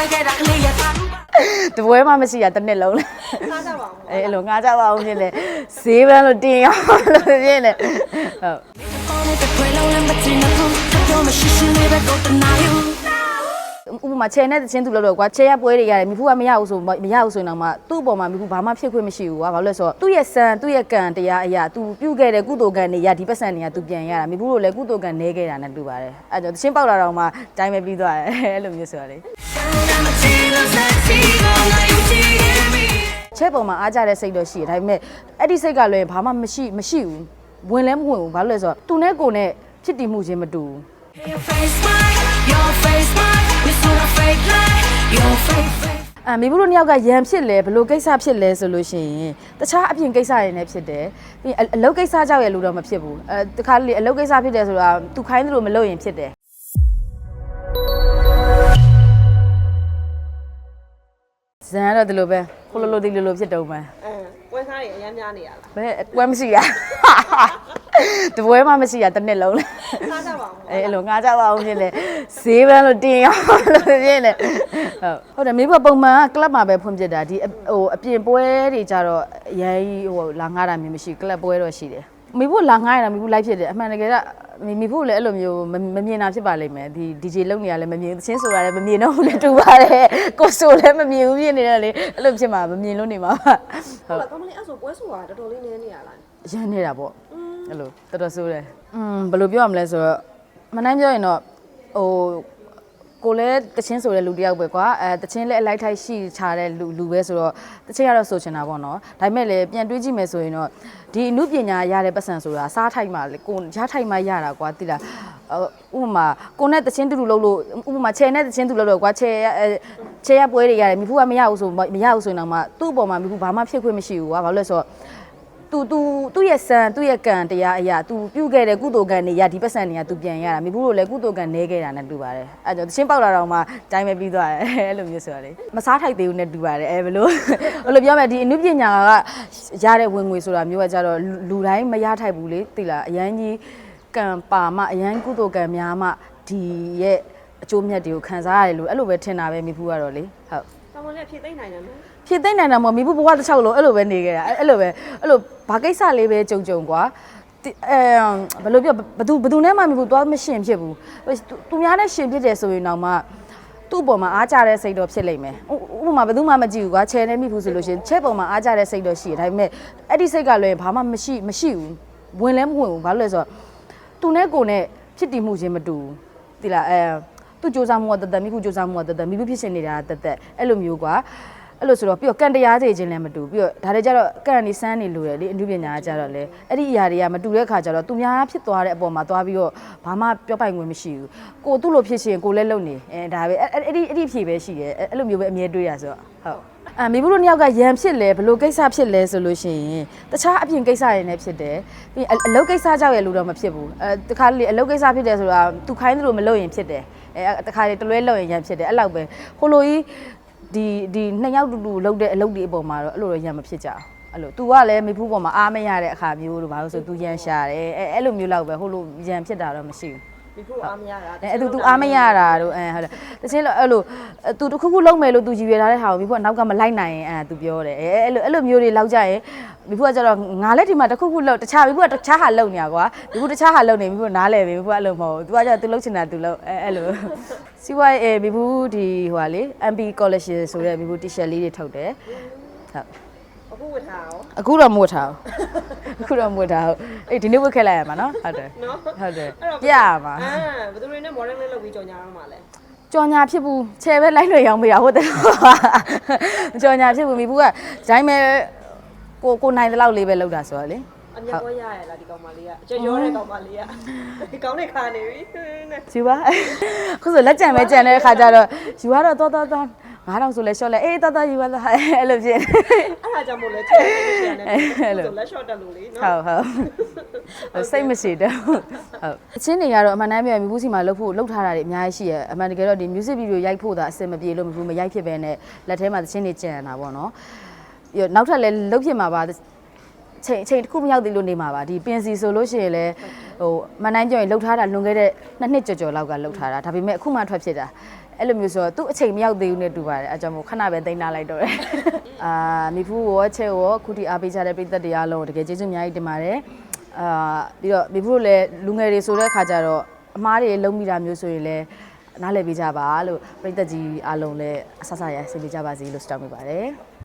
ပွဲခဲ့တာကလေးရတာလူပါတပွဲမှမရှိရတစ်နှစ်လုံးလေစားကြပါဦးအဲအဲ့လိုငါကြပါအောင်ဖြစ်လေဈေးပန်းလို့တင်အောင်လို့ဖြစ်နေဟုတ်ပေါ်နေတဲ့ပွဲလုံးလည်းမတင်ဘူးပြောမရှိရှိလေးပဲတော့တနာယူ ဥပမာချဲနဲ့တချင်းသူလို့တော့ကွာချဲရပွဲတွေရတယ်မိဖူကမရဘူးဆိုမရဘူးဆိုရင်တော့မှသူ့အပေါ်မှာမိဖူဘာမှဖြစ်ခွင့်မရှိဘူးကွာဘာလို့လဲဆိုတော့သူ့ရဲ့စံသူ့ရဲ့ကံတရားအရာသူပြုတ်ခဲ့တဲ့ကုသိုလ်ကံတွေရဒီပတ်စံတွေကသူပြန်ရတာမိဖူတို့လည်းကုသိုလ်ကံနေခဲ့တာနဲ့တူပါတယ်အဲ့တော့တချင်းပေါက်လာတော့မှတိုင်းပဲပြီးသွားတယ်အဲ့လိုမျိုးဆိုရလေမတင်လို့စက်စီတော့ငါယူချင်မီချဲပေါ်မှာအားကြတဲ့စိတ်တော့ရှိတယ်ဒါပေမဲ့အဲ့ဒီစိတ်ကလည်းဘာမှမရှိမရှိဘူးဝင်လည်းမဝင်ဘူးဘာလို့လဲဆိုတော့သူနဲ့ကိုနဲ့ဖြစ်တည်မှုချင်းမတူဘူး Your face mine your face mine you so fake like your fake fake အမေဘူးတို့နှစ်ယောက်ကရန်ဖြစ်လဲဘလို့ကိစ္စဖြစ်လဲဆိုလို့ရှိရင်တခြားအပြင်ကိစ္စတွေနဲ့ဖြစ်တယ်ပြီးရင်အအလုပ်ကိစ္စကြောက်ရလို့တော့မဖြစ်ဘူးအဲတခါလေအလုပ်ကိစ္စဖြစ်တယ်ဆိုတာသူခိုင်းသလိုမလုပ်ရင်ဖြစ်တယ်ဇန်ကတော့ဒီလိုပဲခလိုလိုဒီလိုလိုဖြစ်တော့မှန်အဲပွဲစား တွေအများများနေရလားဘယ်ပွဲမရှိရတပွဲမှမရှိရတစ်နှစ်လုံးလေစားကြပါဦးအဲအဲ့လိုငါကြပါအောင်ဖြစ်လေဈေးပန်းလို့တင်အောင်လို့ဖြစ်နေဟုတ်ဟုတ်တယ်မိဘပုံမှန်ကကလပ်မှာပဲဖွင့်ပြတာဒီအဟိုအပြင်ပွဲတွေကြတော့အရင်ဟိုလာငားတာမျိုးမရှိကလပ်ပွဲတော့ရှိတယ် မိဖို့လာငားရတာမိဖို့လိုက်ဖြစ်တယ်အမှန်တကယ်ကမိမိဖို့လည်းအဲ့လိုမျိုးမမမြင်တာဖြစ်ပါလိမ့်မယ်ဒီ DJ လုံးနေရလည်းမမြင်သချင်းဆိုတာလည်းမမြင်တော့ဘူးလည်းတူပါတယ်ကိုဆိုလည်းမမြင်ဘူးဖြစ်နေတယ်လေအဲ့လိုဖြစ်မှာမမြင်လို့နေမှာပါဟုတ်ဟုတ်လားကောင်းမလေးအဲ့ဆိုပွဲဆိုတာတော်တော်လေးနည်းနေရလားရမ်းနေတာပေါ့အဲ့လိုတော်တော်ဆိုးတယ်อืมဘယ်လိုပြောရမလဲဆိုတော့မနိုင်ပြောရင်တော့ဟို ကိုလည်းတချင်းဆိုတဲ့လူတစ်ယောက်ပဲကွာအဲတချင်းလည်းအလိုက်ထိုက်ရှိချတဲ့လူလူပဲဆိုတော့တချင်းကတော့ဆိုချင်တာပေါ့နော်ဒါပေမဲ့လည်းပြန်တွေးကြည့်မယ်ဆိုရင်တော့ဒီအမှုပညာရတဲ့ပတ်စံဆိုတာစားထိုက်မှလေကိုရထိုက်မှရတာကွာတိလားဟိုဥပမာကိုနဲ့တချင်းတူတူလုပ်လို့ဥပမာချဲနဲ့တချင်းတူလုပ်လို့ကွာချဲအဲချဲရပွဲတွေရတယ်မိဖူကမရဘူးဆိုမရဘူးဆိုရင်တော့မှသူ့အပေါ်မှာမိဖူဘာမှဖြစ်ခွင့်မရှိဘူးကွာဘာလို့လဲဆိုတော့ သူသူသူ့ရဲ့စံသူ့ရဲ့ကံတရားအရာသူပြုတ်ခဲ့တဲ့ကုသိုလ်ကံတွေရဒီပတ်စံတွေကသူပြန်ရတာမိဘူးတို့လည်းကုသိုလ်ကံနေခဲ့တာနဲ့တူပါတယ်အဲ့တော့တချင်းပေါက်လာတော့မှတိုင်းပဲပြီးသွားတယ်အဲ့လိုမျိုးဆိုရလေမစားထိုက်သေးဘူးနဲ့တူပါတယ်အဲဘယ်လိုဘယ်လိုပြောမလဲဒီအနုပညာကရတဲ့ဝင်ငွေဆိုတာမျိုးကကြတော့လူလူတိုင်းမရထိုက်ဘူးလေသိလားအရန်ကြီးကံပါမှအရန်ကုသိုလ်ကံများမှဒီရဲ့အကျိုးမြတ်တွေကိုခံစားရတယ်လို့အဲ့လိုပဲထင်တာပဲမိဖူးကတော့လေဟုတ် ကောင်းမလေးဖြည့်သိမ့်နိုင်တယ်နော်ဖြစ်သိမ့်နိုင်တာမဟုတ်မိဘူးဘဝတစ်ချောက်လုံးအဲ့လိုပဲနေခဲ့တာအဲ့အဲ့လိုပဲအဲ့လိုဘာကိစ္စလေးပဲကြုံကြုံကွာတိအဲဘယ်လိုပြောဘသူဘသူနဲ့မှမိဘူးသွားမရှင်ဖြစ်ဘူးသူသူများနဲ့ရှင်ဖြစ်တယ်ဆိုရင်တော့မှသူ့အပေါ်မှာအားကြတဲ့စိတ်တော့ဖြစ်လိမ့်မယ်ဥဥပမာဘယ်သူမှမကြည့်ဘူးကွာချဲနေမိဘူးဆိုလို့ရှရင်ချဲပေါ်မှာအားကြတဲ့စိတ်တော့ရှိတယ်ဒါပေမဲ့အဲ့ဒီစိတ်ကလည်းဘာမှမရှိမရှိဘူးဝင်လည်းမဝင်ဘူးဘာလို့လဲဆိုတော့သူနဲ့ကိုနဲ့ဖြစ်တည်မှုချင်းမတူဘူးတိလားအဲ သူစူးစမ်းမှုကတသက်မိခုစူးစမ်းမှုကတသက်မိဘူးဖြစ်ရှင်နေတာတသက်အဲ့လိုမျိုးကွာအဲ့လိုဆိုတော့ပြီးတော့ကန်တရားတွေချင်းလည်းမတူပြီးတော့ဒါတွေကြတော့ကန်နေစမ်းနေလို့ရလေအနုပညာကကြတော့လေအဲ့ဒီအရာတွေကမတူတဲ့ခါကျတော့သူများဖြစ်သွားတဲ့အပေါ်မှာသွားပြီးတော့ဘာမှပြောပိုင်ခွင့်မရှိဘူးကိုသူ့လိုဖြစ်ရှင်ကိုလည်းလုံနေအဲဒါပဲအဲ့အဲ့ဒီအဲ့ဒီအဖြေပဲရှိတယ်အဲ့လိုမျိုးပဲအမြဲတွေးရဆိုတော့ဟုတ် အမေဘူးတို့နှစ်ယောက်ကရန်ဖြစ်လဲဘလို့ကိစ္စဖြစ်လဲဆိုလို့ရှိရင်တခြားအပြင်ကိစ္စတွေနဲ့ဖြစ်တယ်ပြီးရင်အအလုပ်ကိစ္စကြောက်ရလို့တော့မဖြစ်ဘူးအဲတခါလေအလုပ်ကိစ္စဖြစ်တယ်ဆိုတာသူခိုင်းသလိုမလုပ်ရင်ဖြစ်တယ်အဲတခါလေတလွဲလုပ်ရင်ရန်ဖြစ်တယ်အဲ့လောက်ပဲဟိုလိုကြီးဒီဒီနှစ်ယောက်တူတူလှုပ်တဲ့အလုပ်တွေအပေါ်မှာတော့အဲ့လိုတော့ရံမဖြစ်ကြအောင်အဲ့လို तू ကလည်းမိဖူးပေါ်မှာအားမရတဲ့အခါမျိုးလို့ဘာလို့ဆို तू ရန်ရှာတယ်အဲအဲ့လိုမျိုးလောက်ပဲဟိုလိုရန်ဖြစ်တာတော့မရှိဘူး ဒီခုအားမရတာအဲအဲ့သူသူအားမရတာတို့အဲဟုတ်တယ်တချင်းလို့အဲ့လိုသူတစ်ခုခုလုံးမယ်လို့သူကြည်ရထားတဲ့ဟာကိုမိဖို့ကနောက်ကမလိုက်နိုင်ရင်အဲသူပြောတယ်အဲအဲ့လိုအဲ့လိုမျိုးတွေလောက်ကြရင်မိဖို့ကကျတော့ငါလည်းဒီမှာတစ်ခုခုလုံးတခြားမိဖို့ကတခြားဟာလုံးနေရကွာမိဖို့တခြားဟာလုံးနေမိဖို့နားလဲပြီမိဖို့အဲ့လိုမဟုတ်ဘူးသူကကျတော့သူလုံးချင်တာသူလုံးအဲအဲ့လိုစီဝိုင်အဲမိဖို့ဒီဟိုဟာလေ MP collection ဆိုတဲ့မိဖို့ t-shirt လေးတွေထုတ်တယ်ဟုတ် အခုဝတ်ထားအောင်အခုတော့မဝတ်ထားဘူးအခုတော့မဝတ်ထားဘူးအေးဒီနေ့ဝတ်ခဲ့လိုက်ရမှာနော်ဟုတ်တယ်နော်ဟုတ်တယ်အဲ့တော့ပြရမှာအာဘယ်သူတွေနဲ့ modern လေးလုပ်ပြီးကြော်ညာတော့မှာလဲကြော်ညာဖြစ်ဘူးချဲပဲလိုက်လွယ်ရောင်းပေးတာဟုတ်တယ်ကြော်ညာဖြစ်ဘူးမိဘူးကဂျိုင်းမဲကိုကိုနိုင်တဲ့လောက်လေးပဲလောက်တာဆိုတော့လေအမြတ်ပွဲရရလားဒီကောင်မလေးကအကျရောတဲ့ကောင်မလေးကဒီကောင်နဲ့ခါနေပြီနဲ့ယူပါခုဆိုလက်ကြံပဲကြံတဲ့အခါကျတော့ယူရတော့တော်တော်တော် 9000ဆိုလဲရှော့လဲအေးတော်တော်ယူပါလားအဲ့လိုဖြစ်အဲ့ဒါကြောင့်မို့လဲချက်နေပြန်တယ်ဆိုလက် shot တက်လို့လေနော်ဟုတ်ဟုတ်စိတ်မရှိတော့ဟုတ်အချင်းတွေကတော့အမှန်တမ်းပြောရင်မြဘူးစီမှာလှုပ်ဖို့လှုပ်ထားတာတွေအများကြီးရှိရအမှန်တကယ်တော့ဒီ music video ရိုက်ဖို့သာအဆင်မပြေလို့မဘူးမရိုက်ဖြစ်ပဲနဲ့လက်ထဲမှာသချင်းတွေကြံတာပေါ့နော်ပြီးတော့နောက်ထပ်လည်းလှုပ်ဖြစ်မှာပါချိန်ချိန်တစ်ခုမရောက်သေးလို့နေမှာပါဒီပင်စီဆိုလို့ရှိရင်လည်းဟိုမန်တိုင်းကြော်ရင်လှုပ်ထားတာလွန်ခဲ့တဲ့နှစ်နှစ်ကျော်ကျော်လောက်ကလှုပ်ထားတာဒါပေမဲ့အခုမှထွက်ဖြစ်တာ အဲ့လိုမျိုးဆိုတော့သူ့အချိန်မရောက်သေးဘူးနဲ့တူပါတယ်အဲကြောင့်မို့ခဏပဲတိန်းထားလိုက်တော့တယ်အာမိဖူးရောချဲရောခုတီအားပေးကြတဲ့ပြည်သက်တရားလုံးကိုတကယ်ကျေးဇူးအများကြီးတင်ပါတယ်အာပြီးတော့မိဖူးတို့လည်းလူငယ်တွေဆိုတဲ့အခါကျတော့အမားတွေလုံးမိတာမျိုးဆိုရင်လည်းနားလည်ပေးကြပါလို့ပြည်သက်ကြီးအားလုံးလည်းအဆဆရဆင်ပေးကြပါစေလို့စတောင်းမိပါတယ်